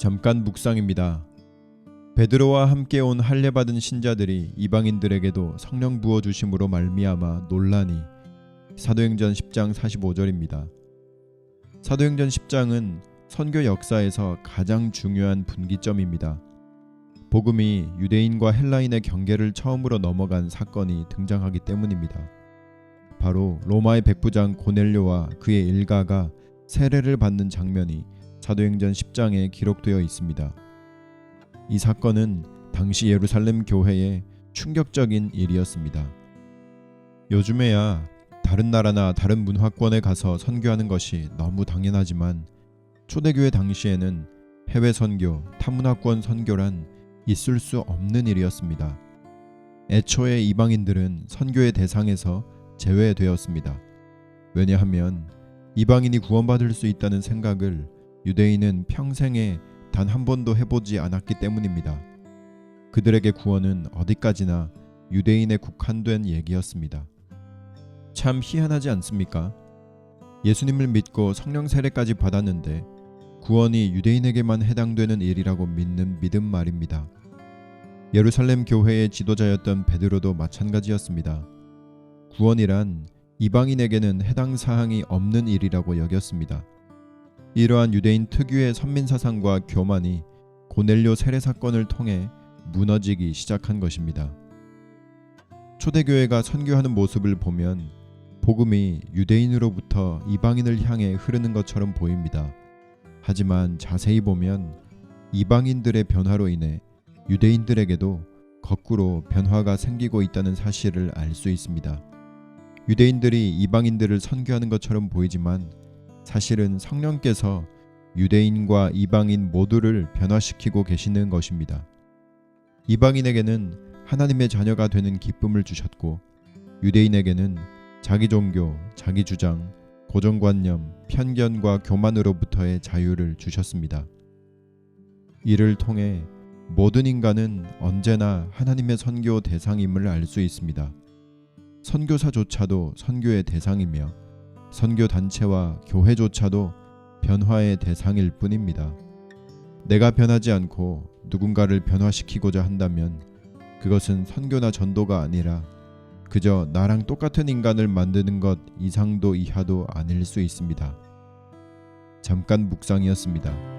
잠깐 묵상입니다. 베드로와 함께 온 할례 받은 신자들이 이방인들에게도 성령 부어 주심으로 말미암아 논란이 사도행전 10장 45절입니다. 사도행전 10장은 선교 역사에서 가장 중요한 분기점입니다. 복음이 유대인과 헬라인의 경계를 처음으로 넘어간 사건이 등장하기 때문입니다. 바로 로마의 백부장 고넬료와 그의 일가가 세례를 받는 장면이 사도행전 10장에 기록되어 있습니다. 이 사건은 당시 예루살렘 교회의 충격적인 일이었습니다. 요즘에야 다른 나라나 다른 문화권에 가서 선교하는 것이 너무 당연하지만 초대교회 당시에는 해외 선교, 타문화권 선교란 있을 수 없는 일이었습니다. 애초에 이방인들은 선교의 대상에서 제외되었습니다. 왜냐하면 이방인이 구원받을 수 있다는 생각을 유대인은 평생에 단 한 번도 해보지 않았기 때문입니다. 그들에게 구원은 어디까지나 유대인에 국한된 얘기였습니다. 참 희한하지 않습니까? 예수님을 믿고 성령 세례까지 받았는데 구원이 유대인에게만 해당되는 일이라고 믿는 믿음 말입니다. 예루살렘 교회의 지도자였던 베드로도 마찬가지였습니다. 구원이란 이방인에게는 해당 사항이 없는 일이라고 여겼습니다. 이러한 유대인 특유의 선민 사상과 교만이 고넬료 세례 사건을 통해 무너지기 시작한 것입니다. 초대교회가 선교하는 모습을 보면 복음이 유대인으로부터 이방인을 향해 흐르는 것처럼 보입니다. 하지만 자세히 보면 이방인들의 변화로 인해 유대인들에게도 거꾸로 변화가 생기고 있다는 사실을 알 수 있습니다. 유대인들이 이방인들을 선교하는 것처럼 보이지만 사실은 성령께서 유대인과 이방인 모두를 변화시키고 계시는 것입니다. 이방인에게는 하나님의 자녀가 되는 기쁨을 주셨고 유대인에게는 자기 종교, 자기 주장, 고정관념, 편견과 교만으로부터의 자유를 주셨습니다. 이를 통해 모든 인간은 언제나 하나님의 선교 대상임을 알 수 있습니다. 선교사조차도 선교의 대상이며 선교 단체와 교회조차도 변화의 대상일 뿐입니다. 내가 변하지 않고 누군가를 변화시키고자 한다면 그것은 선교나 전도가 아니라 그저 나랑 똑같은 인간을 만드는 것 이상도 이하도 아닐 수 있습니다. 잠깐 묵상이었습니다.